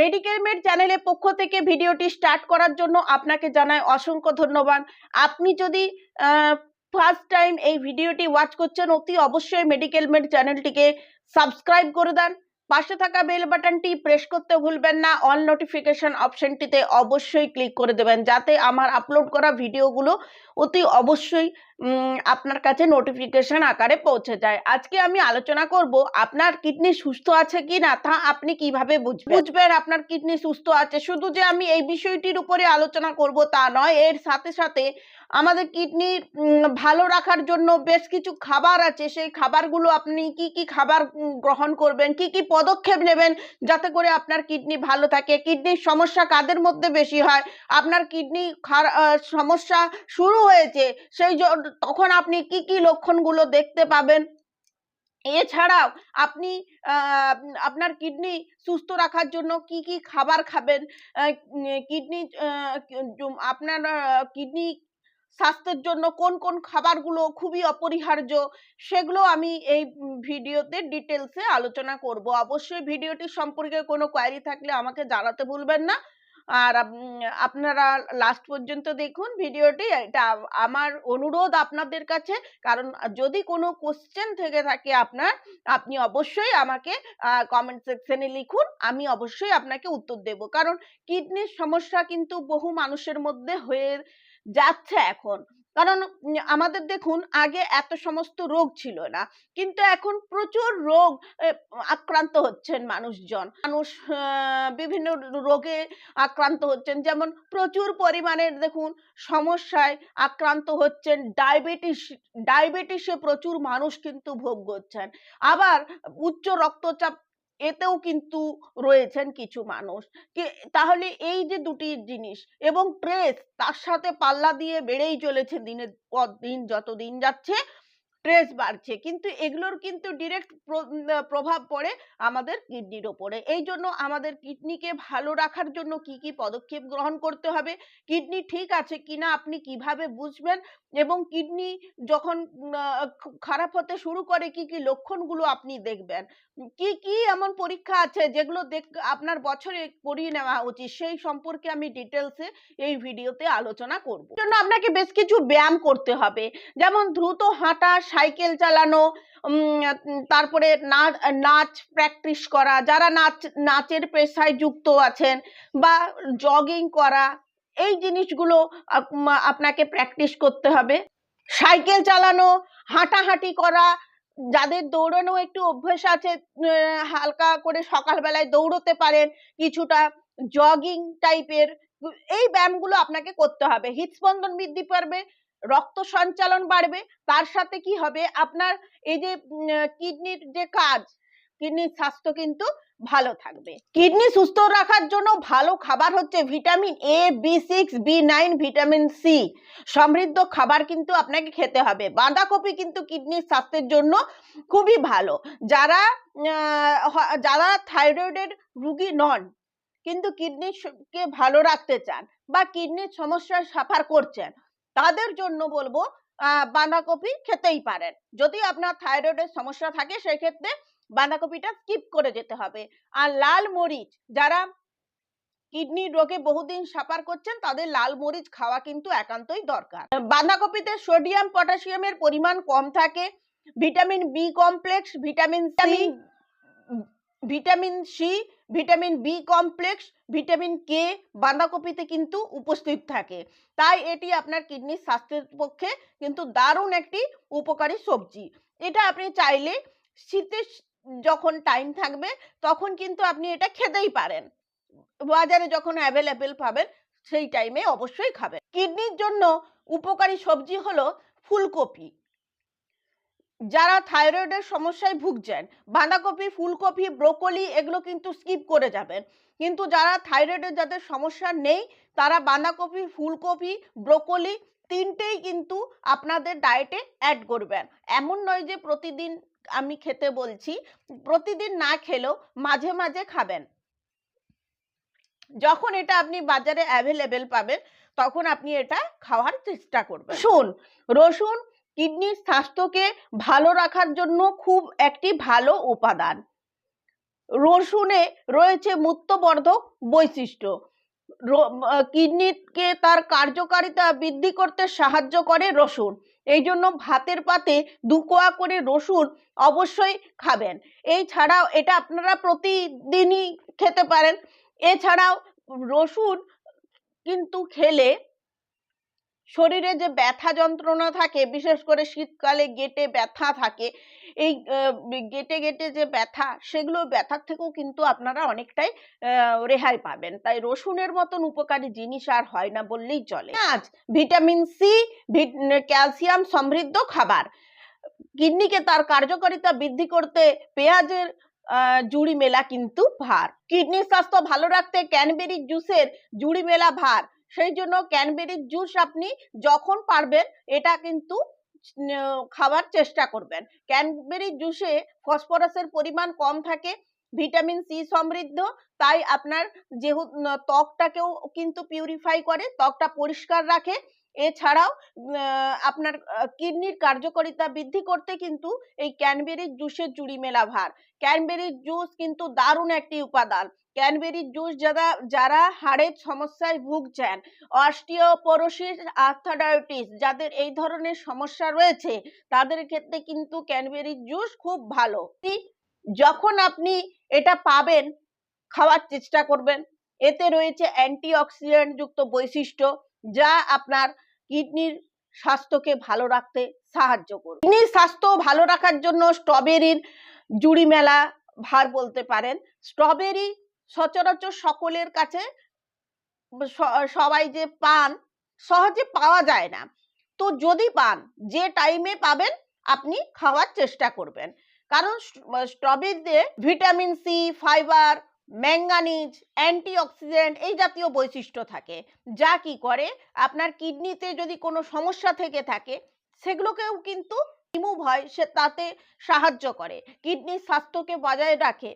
Medical made চ্যানেলের পক্ষ থেকে ভিডিওটি স্টার্ট করার জন্য আপনাকে জানায় অসংখ্য ধন্যবাদ। আপনি যদি ফার্স্ট টাইম এই ভিডিওটি ওয়াচ করছেন, অতি অবশ্যই মেডিকেল মেড চ্যানেলটিকে সাবস্ক্রাইব করে দেন। পাশে থাকা বেল বাটনটি প্রেস করতে ভুলবেন না। অল নোটিফিকেশন অপশনটিতে অবশ্যই ক্লিক করে দেবেন, যাতে আমার আপলোড করা ভিডিওগুলো অতি অবশ্যই আপনার কাছে নোটিফিকেশন আকারে পৌঁছে যায়। আজকে আমি আলোচনা করব, আপনার কিডনি সুস্থ আছে কি না তা আপনি কীভাবে বুঝবেন? বুঝবেন আপনার কিডনি সুস্থ আছে, শুধু যে আমি এই বিষয়টির উপরে আলোচনা করব তা নয়, এর সাথে সাথে আমাদের কিডনি ভালো রাখার জন্য বেশ কিছু খাবার আছে। সেই খাবারগুলো আপনি কি কি খাবার গ্রহণ করবেন, কি কি পদক্ষেপ নেবেন যাতে করে আপনার কিডনি ভালো থাকে? কিডনির সমস্যা কাদের মধ্যে বেশি হয়? আপনার কিডনি সমস্যা শুরু হয়েছে, সেই জ- তখন আপনি কি কি লক্ষণগুলো দেখতে পাবেন? এছাড়াও আপনি আপনার কিডনি সুস্থ রাখার জন্য কি কি খাবার খাবেন? কিডনি আপনার কিডনি স্বাস্থ্যের জন্য কোন কোন খাবারগুলো খুবই অপরিহার্য সেগুলো আমি এই ভিডিওতে ডিটেলসে আলোচনা করব। অবশ্যই ভিডিওটি সম্পর্কে কোনো কোয়ারি থাকলে আমাকে জানাতে ভুলবেন না। আর আপনারা লাস্ট পর্যন্ত দেখুন ভিডিওটি এটা আমার অনুরোধ আপনাদের কাছে, কারণ যদি কোনো কোশ্চেন থেকে থাকে আপনার, আপনি অবশ্যই আমাকে কমেন্ট সেকশনে লিখুন। আমি অবশ্যই আপনাকে উত্তর দেব। কারণ কিডনির সমস্যা কিন্তু বহু মানুষের মধ্যে হয়ে যাচ্ছে এখন। কারণ আমাদের দেখুন আগে এত সমস্ত রোগ ছিল না। কিন্তু এখন প্রচুর রোগ আক্রান্ত হচ্ছেন মানুষজন। মানুষ বিভিন্ন রোগে আক্রান্ত হচ্ছেন। যেমন প্রচুর পরিমাণে দেখুন সমস্যায় আক্রান্ত হচ্ছেন ডায়াবেটিস, ডায়াবেটিসে প্রচুর মানুষ কিন্তু ভোগ করছেন। আবার উচ্চ রক্তচাপ এতেও কিন্তু রয়েছেন কিছু মানুষ। তাহলে এই যে দুটি জিনিস এবং প্রেস তার সাথে পাল্লা দিয়ে বেড়েই চলেছে দিনের পর দিন যত দিন যাচ্ছে ট্রেস বাড়ছে। কিন্তু এগুলোর কিন্তু ডিরেক্ট প্রভাব পড়ে আমাদের কিডনির ওপরে। এই জন্য আমাদের কিডনিকে ভালো রাখার জন্য কি কি পদক্ষেপ গ্রহণ করতে হবে কিডনি ঠিক আছে কিনা আপনি কীভাবে বুঝবেন এবং কিডনি যখন খারাপ হতে শুরু করে কি কি লক্ষণগুলো আপনি দেখবেন। কি কি এমন পরীক্ষা আছে যেগুলো দেখ, আপনার বছরে করিয়ে নেওয়া উচিত সেই সম্পর্কে আমি ডিটেলসে এই ভিডিওতে আলোচনা করব। জন্য আপনাকে বেশ কিছু ব্যায়াম করতে হবে। যেমন দ্রুত হাঁটা সাইকেল চালানো তারপরে নাচ নাচ প্র্যাকটিস করা, যারা নাচ, নাচের পেশায় যুক্ত আছেন বা জগিং করা, এই জিনিসগুলো আপনাকে প্র্যাকটিস করতে হবে। সাইকেল চালানো, হাঁটাহাঁটি করা, যাদের দৌড়ানো একটু অভ্যেস আছে হালকা করে সকালবেলায় দৌড়তে পারেন, কিছুটা জগিং টাইপের এই ব্যায়ামগুলো আপনাকে করতে হবে। হৃদস্পন্দন বৃদ্ধি পারবে রক্ত সঞ্চালন বাড়বে, তার সাথে কি হবে? আপনার এই যে কিডনির যে কাজ, কিডনির স্বাস্থ্য কিন্তু ভালো থাকবে। কিডনি সুস্থ রাখার জন্য ভালো খাবার হচ্ছে vitamin A B six B nine vitamin C সমৃদ্ধ খাবার কিন্তু আপনাকে খেতে হবে। বাঁধাকপি কিন্তু কিডনির স্বাস্থ্যের জন্য খুবই ভালো। যারা যারা থাইরয়েডের রুগী নন, কিন্তু কিডনি কে ভালো রাখতে চান বা কিডনির সমস্যার সাফার করছেন তাদের জন্য বলব বাঁধাকপি খেতেই পারেন। যদি আপনার থাইরয়েডের সমস্যা থাকে সেক্ষেত্রে বাঁধাকপিটা স্কিপ করে যেতে হবে। আর লাল মরিচ যারা কিডনি রোগে বহুদিন সাফার করছেন তাদের লাল মরিচ খাওয়া কিন্তু একান্তই দরকার। বাঁধাকপিতে সোডিয়াম পটাশিয়ামের পরিমাণ কম থাকে vitamin B complex vitamin C vitamin C vitamin B complex vitamin K বাঁধাকপিতে কিন্তু উপস্থিত থাকে। তাই এটি আপনার কিডনির স্বাস্থ্যের পক্ষে কিন্তু দারুণ একটি উপকারী সবজি। এটা আপনি চাইলে শীতের যখন টাইম থাকবে তখন কিন্তু আপনি এটা খেতেই পারেন। বাজারে যখন অ্যাভেলেবেল পাবেন সেই টাইমে অবশ্যই খাবেন। কিডনির জন্য উপকারী সবজি হলো ফুলকপি। যারা থাইরয়েডের সমস্যায় ভুগছেন, বাঁধাকপি, ফুলকপি, ব্রোকলি, এগুলো কিন্তু স্কিপ করে যাবেন। কিন্তু যারা থাইরয়েডের যাদের সমস্যা নেই, তারা বাঁধাকপি, ফুলকপি, ব্রোকলি তিনটেই কিন্তু আপনাদের ডায়েটে অ্যাড করবেন। এমন নয় যে প্রতিদিন আমি খেতে বলছি, প্রতিদিন না খেলেও মাঝে মাঝে খাবেন। যখন এটা আপনি বাজারে অ্যাভেলেবেল পাবেন, তখন আপনি এটা খাওয়ার চেষ্টা করবেন। রসুন রসুন কিডনির স্বাস্থ্যকে ভালো রাখার জন্য খুব একটি ভালো উপাদান। রসুনে রয়েছে মূত্রবর্ধক বৈশিষ্ট্য। কিডনিকে তার কার্যকারিতা বৃদ্ধি করতে সাহায্য করে রসুন। এই জন্য ভাতের পাতে দু কোয়া করে রসুন অবশ্যই খাবেন। এই ছাড়াও এটা আপনারা প্রতিদিনই খেতে পারেন। এছাড়াও রসুন কিন্তু খেলে শরীরে যে ব্যথা যন্ত্রণা থাকে, বিশেষ করে শীতকালে গেটে ব্যথা থাকে, এই গেটে গেটে যে ব্যথা, সেগুলো ব্যথার থেকেও কিন্তু আপনারা অনেকটাই রেহাই পাবেন। তাই রসুনের মতন উপকারী জিনিস আর হয় না বললেই চলে। আজ ভিটামিন সি ক্যালসিয়াম সমৃদ্ধ খাবার। কিডনিকে তার কার্যকারিতা বৃদ্ধি করতে পেঁয়াজের জুড়ি মেলা কিন্তু ভার। কিডনির স্বাস্থ্য ভালো রাখতে ক্যানবেরি জুসের জুড়ি মেলা ভার। সেই জন্য ক্যানবেরির জুস আপনি যখন পারবেন, এটা কিন্তু খাবার খাওয়ার চেষ্টা করবেন। ক্যানবেরি জুসে ফসফরাসের পরিমাণ কম থাকে, ভিটামিন সি সমৃদ্ধ, তাই আপনার যেহেতু ত্বকটাকেও কিন্তু পিউরিফাই করে, ত্বকটা পরিষ্কার রাখে এছাড়াও আপনার কিডনির কার্যকারিতা বৃদ্ধি করতে কিন্তু এই ক্যানবেরির জুসের জুড়ি মেলা ভার। ক্যানবেরির জুস কিন্তু দারুণ একটি উপাদান। ক্যানবেরির জুস যারা যারা হাড়ের সমস্যায় ভুগছেন, অস্টিওপোরোসিস আর্থাডাইটিস যাদের এই ধরনের সমস্যা রয়েছে, তাদের ক্ষেত্রে কিন্তু ক্যানবেরির জুস খুব ভালো। যখন আপনি এটা পাবেন, খাওয়ার চেষ্টা করবেন। এতে রয়েছে অ্যান্টিঅক্সিডেন্ট যুক্ত বৈশিষ্ট্য যা আপনার কিডনির স্বাস্থ্যকে ভালো রাখতে সাহায্য করবে। কিডনির স্বাস্থ্য ভালো রাখার জন্য স্ট্রবেরির জুড়ি মেলা ভার বলতে পারেন। স্ট্রবেরি সচরাচর সকলের কাছে সবাই যে পান সহজে পাওয়া যায় না। তো যদি পান, যে টাইমে পাবেন, আপনি খাওয়ার চেষ্টা করবেন। কারণ স্ট্রবেরিতে vitamin C, fibre manganese, antioxidant এই জাতীয় বৈশিষ্ট্য থাকে, যা কি করে? আপনার কিডনিতে যদি কোনো সমস্যা থেকে থাকে, সেগুলোকেও কিন্তু রিমুভ হয়, সে তাতে সাহায্য করে। কিডনির স্বাস্থ্যকে বজায় রাখে।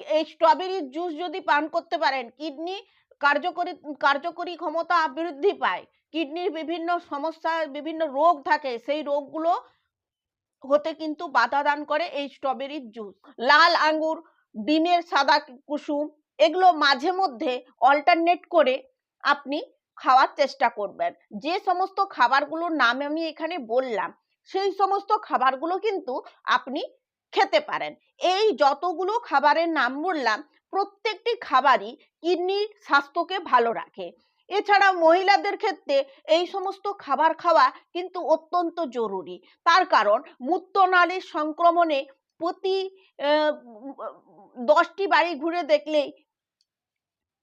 এই স্ট্রবেরির জুস যদি পান করতে পারেন, কিডনি কার্যকরী কার্যকরী ক্ষমতা বৃদ্ধি পায়। কিডনির বিভিন্ন সমস্যা, বিভিন্ন রোগ থাকে, সেই রোগগুলো হতে কিন্তু বাধা দান করে এই স্ট্রবেরির জুস লাল আঙ্গুর ডিমের সাদা কুসুম এগুলো মাঝে মধ্যে অল্টারনেট করে আপনি খাওয়ার চেষ্টা করবেন। যে সমস্ত খাবারগুলোর নাম আমি এখানে বললাম, সেই সমস্ত খাবারগুলো কিন্তু আপনি খেতে পারেন। এই যতগুলো খাবারের নাম বললাম, প্রত্যেকটি খাবারই কিডনির স্বাস্থ্যকে ভালো রাখে। এছাড়া মহিলাদের ক্ষেত্রে এই সমস্ত খাবার খাওয়া কিন্তু অত্যন্ত জরুরি। তার কারণ মূত্রনালীর সংক্রমণে প্রতি দশটি বাড়ি ঘুরে দেখলেই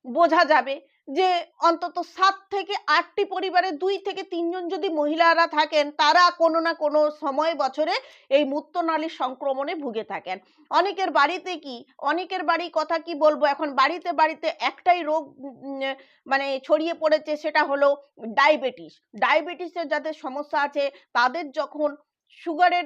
বোঝা যাবে যে অন্তত সাত থেকে আটটি পরিবারে দুই থেকে তিনজন যদি মহিলারা থাকেন, তারা কোনো না কোনো সময় বছরে এই মূত্রনালীর সংক্রমণে ভুগে থাকেন। অনেকের বাড়িতে কি, অনেকের বাড়ি কথা কি বলব? এখন বাড়িতে বাড়িতে একটাই রোগ মানে ছড়িয়ে পড়েছে সেটা হলো ডায়াবেটিস। ডায়াবেটিসের যাদের সমস্যা আছে, তাদের যখন সুগারের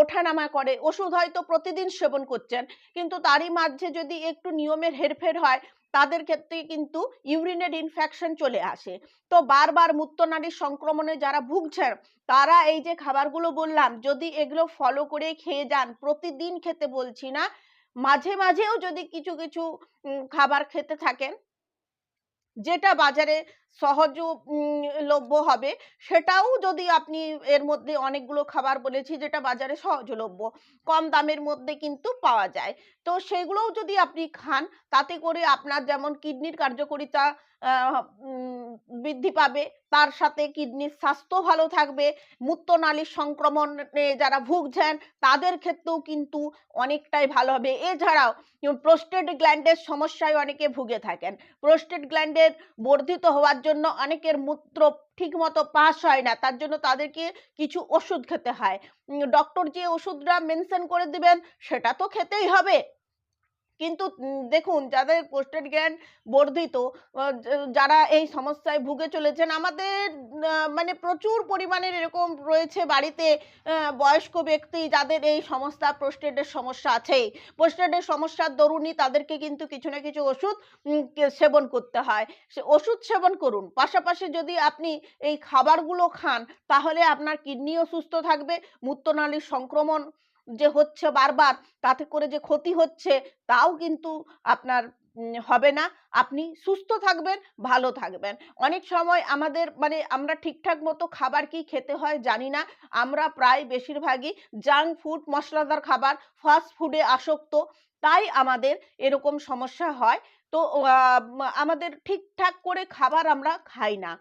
ওঠানামা করে, ওষুধ হয়তো প্রতিদিন সেবন করছেন, কিন্তু তারই মাঝে যদি একটু নিয়মের হেরফের হয়, তাদের ক্ষেত্রে কিন্তু ইউরিনের ইনফেকশন চলে আসে। তো বারবার মূত্রনালীর সংক্রমণে যারা ভুগছেন, তারা এই যে খাবারগুলো বললাম, যদি এগুলো ফলো করে খেয়ে যান, প্রতিদিন খেতে বলছি না, মাঝে মাঝেও যদি কিছু কিছু খাবার খেতে থাকেন, যেটা বাজারে সহজ উম, লভ্য হবে। সেটাও যদি আপনি এর মধ্যে অনেকগুলো খাবার বলেছি যেটা বাজারে সহজলভ্য কম দামের মধ্যে কিন্তু পাওয়া যায়। তো সেগুলোও যদি আপনি খান, তাতে করে আপনার যেমন কিডনির কার্যকারিতা বৃদ্ধি পাবে, তার সাথে কিডনির স্বাস্থ্য ভালো থাকবে মূত্রনালীর সংক্রমণে যারা ভুগছেন, তাদের ক্ষেত্রেও কিন্তু অনেকটাই ভালো হবে। এছাড়াও প্রোস্টেট গ্ল্যান্ডের সমস্যায় অনেকে ভুগে থাকেন। প্রোস্টেট গ্ল্যান্ডের বর্ধিত হওয়ার জন্য অনেকের মূত্র ঠিক মতো পাস হয় না, তার জন্য তাদেরকে কিছু ওষুধ খেতে হয়। ডক্টর যে ওষুধটা মেনশন করে দিবেন, সেটা তো খেতেই হবে। কিন্তু দেখুন, যাদের পোস্টেড জ্ঞান বর্ধিত যারা এই সমস্যায় ভুগে চলেছেন, আমাদের মানে প্রচুর পরিমাণের এরকম রয়েছে বাড়িতে বয়স্ক ব্যক্তি যাদের এই সমস্যা, প্রোস্টেটের সমস্যা আছেই। প্রোস্টেটের সমস্যার দরুনই তাদেরকে কিন্তু কিছু না কিছু ওষুধ সেবন করতে হয়। সে, ওষুধ সেবন করুন। পাশাপাশি যদি আপনি এই খাবারগুলো খান, তাহলে আপনার কিডনিও সুস্থ থাকবে, মূত্রনালীর সংক্রমণ যে হচ্ছে বারবার, তাতে করে যে ক্ষতি হচ্ছে, তাও কিন্তু আপনার হবে না। আপনি সুস্থ থাকবেন, ভালো থাকবেন। অনেক সময় আমাদের মানে আমরা ঠিকঠাক মতো খাবার কি খেতে হয় জানি না। আমরা প্রায় বেশিরভাগই জাঙ্ক ফুড মশলাদার খাবার ফাস্ট ফুডে আসক্ত। তাই আমাদের এরকম সমস্যা হয়। তো আমাদের ঠিকঠাক করে খাবার আমরা খাই না।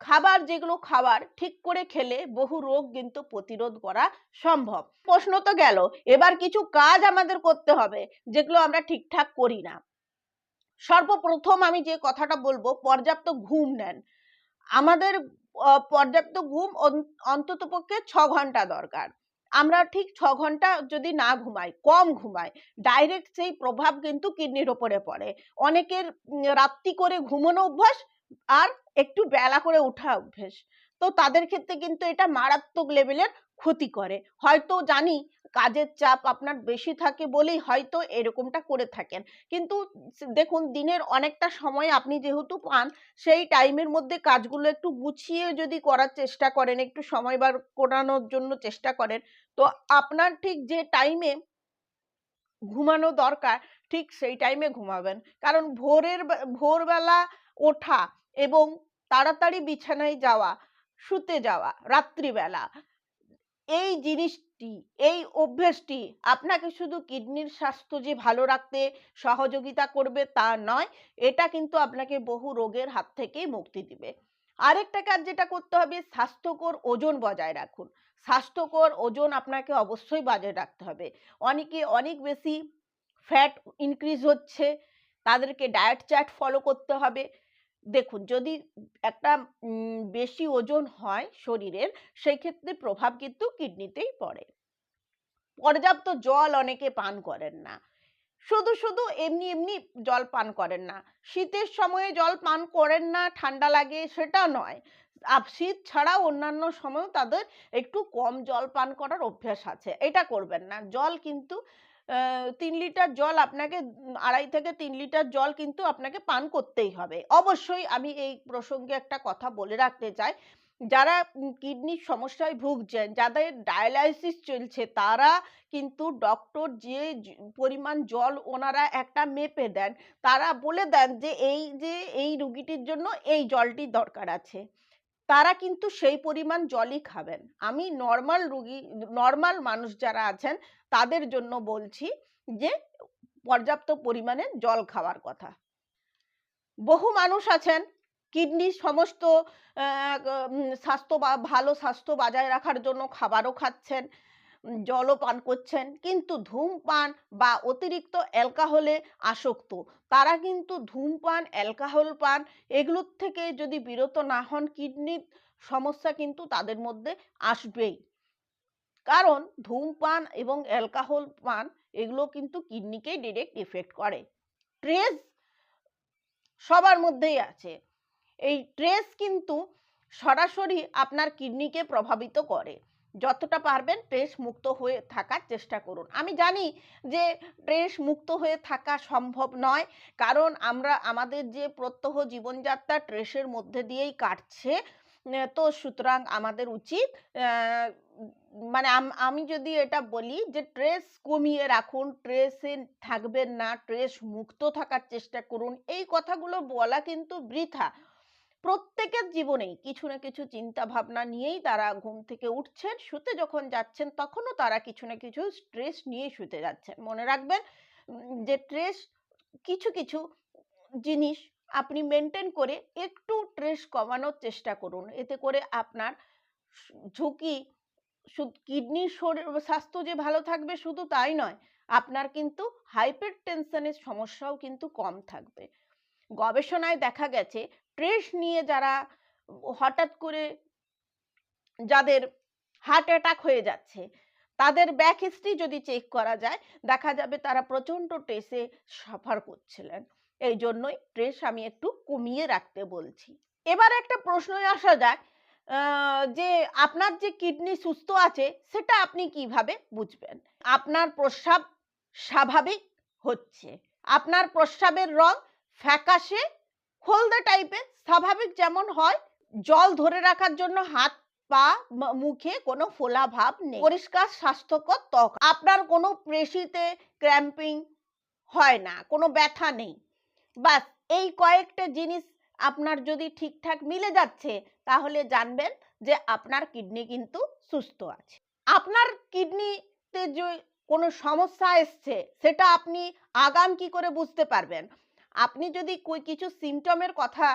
খাবার যেগুলো খাবার, ঠিক করে খেলে বহু রোগ কিন্তু প্রতিরোধ করা সম্ভব। প্রশ্ন তো গেল, এবার কিছু কাজ আমাদের করতে হবে, যেগুলো আমরা ঠিকঠাক করি না। সর্বপ্রথম আমি যে কথাটা বলব, পর্যাপ্ত ঘুম নেন। আমাদের পর্যাপ্ত ঘুম অন্তত পক্ষে ছ ঘণ্টা দরকার। আমরা ঠিক ছ ঘণ্টা যদি না ঘুমাই, কম ঘুমাই ডাইরেক্ট সেই প্রভাব কিন্তু কিডনির ওপরে পড়ে। অনেকের রাত্রি করে ঘুমানো অভ্যাস আর একটু বেলা করে ওঠা অভ্যেস। তো তাদের ক্ষেত্রে কিন্তু এটা মারাত্মক লেভেলের ক্ষতি করে। হয়তো জানি কাজের চাপ আপনার বেশি থাকে বলেই হয়তো এরকমটা করে থাকেন। কিন্তু দেখুন দিনের অনেকটা সময় আপনি যেহেতু পান, সেই টাইমের মধ্যে কাজগুলো একটু গুছিয়ে যদি করার চেষ্টা করেন, একটু সময় বার করানোর জন্য চেষ্টা করেন, তো আপনার ঠিক যে টাইমে ঘুমানো দরকার, ঠিক সেই টাইমে ঘুমাবেন। কারণ ভোরের ভোরবেলা ওঠা এবং তাড়াতাড়ি বিছানায় যাওয়া, শুতে যাওয়া রাত্রিবেলা। এই জিনিসটি, এই অভ্যেসটি আপনাকে শুধু কিডনির স্বাস্থ্য যে ভালো রাখতে সহযোগিতা করবে তা নয়, এটা কিন্তু আপনাকে বহু রোগের হাত থেকেই মুক্তি দিবে। আরেকটা কাজ যেটা করতে হবে, স্বাস্থ্যকর ওজন বজায় রাখুন। স্বাস্থ্যকর ওজন আপনাকে অবশ্যই বজায় রাখতে হবে। অনেকে অনেক বেশি ফ্যাট ইনক্রিজ হচ্ছে, তাদেরকে ডায়েট চার্ট ফলো করতে হবে। দেখুন, যদি একটা বেশি ওজন হয় শরীরের সেই ক্ষেত্রে প্রভাব কিন্তু কিডনিতেই পড়ে। পর্যাপ্ত জল অনেকে পান করেন না। শুধু শুধু এমনি এমনি জল পান করেন না। শীতের সময়ে জল পান করেন না, ঠান্ডা লাগে সেটা নয়। আপ- শীত ছাড়া অন্যান্য সময় তাদের একটু কম জল পান করার অভ্যাস আছে। এটা করবেন না। জল কিন্তু তিন লিটার জল আপনাকে আড়াই থেকে তিন লিটার জল কিন্তু আপনাকে পান করতেই হবে। অবশ্যই আমি এই প্রসঙ্গে একটা কথা বলে রাখতে চাই। যারা কিডনির সমস্যায় ভুগছেন, যাদের ডায়ালাইসিস চলছে, তারা কিন্তু ডক্টর যে পরিমাণ জল ওনারা একটা মেপে দেন, তারা বলে দেন যে এই যে এই রুগীটির জন্য এই জলটি দরকার আছে। তারা কিন্তু সেই পরিমাণ জলই খাবেন। আমি নর্মাল রুগী নর্মাল মানুষ যারা আছেন, তাদের জন্য বলছি যে, পর্যাপ্ত পরিমাণে জল খাওয়ার কথা। বহু মানুষ আছেন কিডনি সমস্ত স্বাস্থ্য বা, ভালো স্বাস্থ্য বজায় রাখার জন্য খাবারও খাচ্ছেন। জলও পান করছেন। কিন্তু ধূমপান বা অতিরিক্ত অ্যালকাহলে আসক্ত। তারা কিন্তু ধূমপান, অ্যালকাহল পান এগুলোর থেকে যদি বিরত না হন, কিডনির সমস্যা কিন্তু তাদের মধ্যে আসবেই। কারণ ধূমপান এবং অ্যালকাহল পান এগুলো কিন্তু কিডনিকেই ডিরেক্ট এফেক্ট করে। ট্রেস সবার মধ্যেই আছে। এই ট্রেস কিন্তু সরাসরি আপনার কিডনিকে প্রভাবিত করে। যতটা পারবেন ট্রেস মুক্ত হয়ে থাকার চেষ্টা করুন। আমি জানি যে ট্রেস মুক্ত হয়ে থাকা সম্ভব নয়, কারণ আমরা, আমাদের যে প্রত্যহ জীবনযাত্রা ট্রেসের মধ্যে দিয়েই কাটছে তো সুতরাং আমাদের উচিত মানে আমি যদি এটা বলি যে ট্রেস কমিয়ে রাখুন, ট্রেসে থাকবেন না, ট্রেস মুক্ত থাকার চেষ্টা করুন, এই কথাগুলো বলা কিন্তু বৃথা। প্রত্যেকের জীবনেই কিছু না কিছু চিন্তা ভাবনা নিয়েই তারা ঘুম থেকে উঠছেন। শুতে যখন যাচ্ছেন তখনও তারা কিছু না কিছু স্ট্রেস নিয়ে শুতে যাচ্ছেন। মনে রাখবেন যে স্ট্রেস কিছু কিছু জিনিস আপনি মেনটেন করে একটু স্ট্রেস কমানোর চেষ্টা করুন। এতে করে আপনার ঝুঁকি কিডনির শরীর, স্বাস্থ্য যে ভালো থাকবে শুধু তাই নয়, আপনার কিন্তু হাইপার টেনশনের সমস্যাও কিন্তু কম থাকবে। গবেষণায় দেখা গেছে ট্রেস নিয়ে যারা হঠাৎ করে যাদের হার্ট অ্যাটাক হয়ে যাচ্ছে, তাদের ব্যাক হিস্ট্রি যদি চেক করা যায়, দেখা যাবে তারা প্রচণ্ড ট্রেসে সাফার করছিলেন। এই জন্যই ট্রেস আমি একটু কমিয়ে রাখতে বলছি। এবার একটা প্রশ্নই আসা যাক যে আপনার যে কিডনি সুস্থ আছে, সেটা আপনি কীভাবে বুঝবেন? আপনার প্রস্রাব স্বাভাবিক হচ্ছে, আপনার প্রস্রাবের রং ফ্যাকাশে হলদে টাইপের স্বাভাবিক যেমন হয়, জল ধরে রাখার জন্য হাত, পা মুখে কোনো ফোলা ভাব নেই। পরিষ্কার, স্বাস্থ্যকর ত্বক। আপনার কোনো পেশিতে ক্র্যাম্পিং হয় না, কোনো ব্যথা নেই। বাস, এই কয়েকটা জিনিস আপনার যদি ঠিকঠাক মিলে যাচ্ছে, তাহলে জানবেন যে আপনার কিডনি কিন্তু সুস্থ আছে। আপনার কিডনিতে যে কোনো সমস্যা এসছে, সেটা আপনি আগাম কি করে বুঝতে পারবেন? আপনি যদি কিছু সিমটমের কথা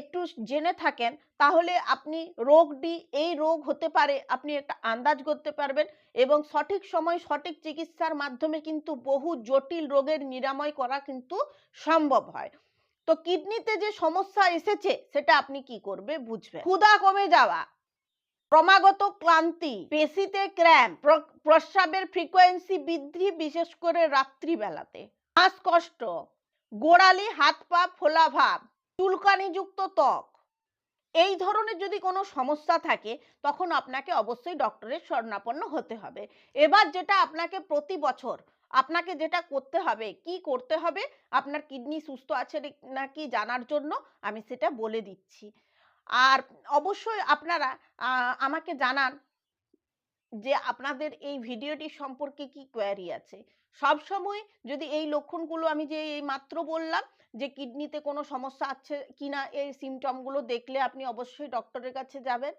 একটু জেনে থাকেন, তাহলে আপনি রোগটি এই রোগ হতে পারে, আপনি একটা আন্দাজ করতে পারবেন এবং সঠিক সময় সঠিক চিকিৎসার মাধ্যমে কিন্তু বহু জটিল রোগের নিরাময় করা কিন্তু সম্ভব হয়। তো কিডনিতে যে সমস্যা এসেছে, সেটা আপনি কি করবে বুঝবেন। ক্ষুধা কমে যাওয়া, ক্রমাগত ক্লান্তি, পেশিতে ক্র্যাম্প প্রস্রাবের ফ্রিকোয়েন্সি বৃদ্ধি বিশেষ করে রাত্রিবেলাতে, শ্বাসকষ্ট গোড়ালি, হাত পা, ফোলা ভাব চুলকানিযুক্ত ত্বক। এই ধরনের যদি কোনো সমস্যা থাকে, তখন আপনাকে অবশ্যই ডক্টরের শরণাপন্ন হতে হবে। এবার যেটা আপনাকে প্রতি বছর আপনাকে যেটা করতে হবে, কি করতে হবে, আপনার কিডনি সুস্থ আছে নাকি জানার জন্য, আমি সেটা বলে দিচ্ছি। আর অবশ্যই আপনারা আমাকে জানান যে আপনাদের এই ভিডিওটি সম্পর্কে কি কোয়ারি আছে? সব সময় যদি এই লক্ষণগুলো আমি যে এই মাত্র বললাম যে কিডনিতে কোনো সমস্যা আছে কিনা, এই সিমটমগুলো দেখলে আপনি অবশ্যই ডক্টরের কাছে যাবেন।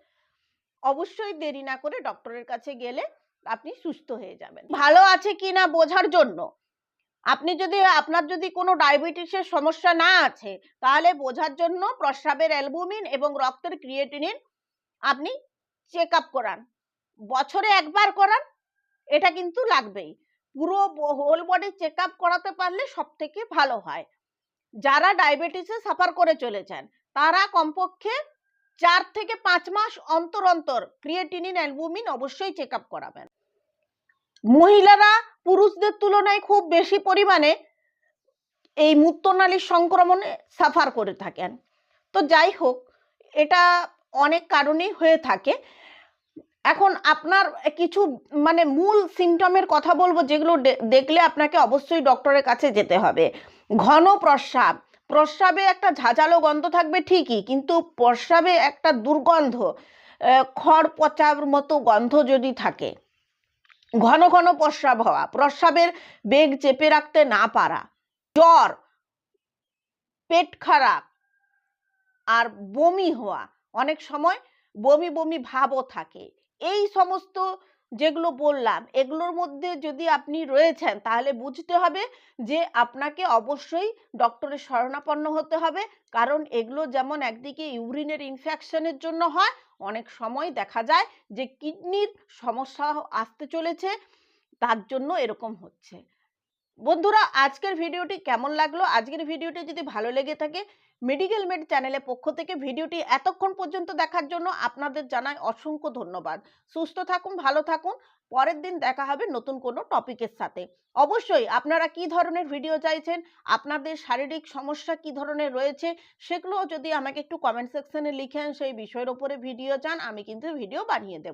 অবশ্যই দেরি না করে ডক্টরের কাছে গেলে আপনি সুস্থ হয়ে যাবেন। ভালো আছে কিনা বোঝার জন্য। আপনি যদি, আপনার যদি কোনো ডায়াবেটিসের সমস্যা না আছে, তাহলে বোঝার জন্য প্রস্রাবের অ্যালবুমিন এবং রক্তের ক্রিয়েটিনিন আপনি চেক আপ করান। বছরে একবার করান, এটা কিন্তু লাগবেই। পুরো হোল বডি চেক আপ করাতে পারলে সব থেকে ভালো হয়। যারা ডায়াবেটিসে সাফার করে চলেছেন, তারা কমপক্ষে চার থেকে পাঁচ মাস অন্তর অন্তর ক্রিয়েটিনিন অ্যালবুমিন অবশ্যই চেক আপ করাবেন। মহিলারা পুরুষদের তুলনায় খুব বেশি পরিমাণে এই মূত্রনালীর সংক্রমণে সাফার করে থাকেন। তো যাই হোক, এটা অনেক কারণেই হয়ে থাকে। এখন আপনার কিছু মানে মূল সিমটমের কথা বলব যেগুলো দেখলে আপনাকে অবশ্যই ডক্টরের কাছে যেতে হবে। ঘন প্রস্রাব। প্রস্রাবে একটা ঝাঁঝালো গন্ধ থাকবে ঠিকই, কিন্তু প্রস্রাবে একটা দুর্গন্ধ খড় পচার মতো গন্ধ যদি থাকে। ঘন ঘন প্রস্রাব হওয়া, প্রস্রাবের বেগ চেপে রাখতে না পারা, জ্বর, পেট খারাপ আর বমি হওয়া, অনেক সময় বমি বমি ভাবও থাকে। এই সমস্ত যেগুলো বললাম, এগুলোর মধ্যে যদি আপনি রয়েছেন, তাহলে বুঝতে হবে যে আপনাকে অবশ্যই ডক্টরের শরণাপন্ন হতে হবে। কারণ এগুলো যেমন একদিকে ইউরিনের ইনফেকশনের জন্য হয়, অনেক সময় দেখা যায় যে কিডনির সমস্যা আসতে চলেছে, তার জন্য এরকম হচ্ছে। বন্ধুরা, আজকের ভিডিওটি কেমন লাগল? আজকের ভিডিওটি যদি ভালো লেগে থাকে মেডিকেল মেড চ্যানেলের পক্ষ থেকে ভিডিওটি এতক্ষণ পর্যন্ত দেখার জন্য আপনাদের জানাই অসংখ্য ধন্যবাদ। সুস্থ থাকুন, ভালো থাকুন। পরের দিন দেখা হবে নতুন কোনো টপিকের সাথে। অবশ্যই আপনারা কি ধরনের ভিডিও চাইছেন, আপনাদের শারীরিক সমস্যা কি ধরনের রয়েছে সেগুলো যদি আমাকে একটু কমেন্ট সেকশনে লিখেন, সেই বিষয়ের উপরে ভিডিও চান, আমি কিন্তু ভিডিও বানিয়ে দেব।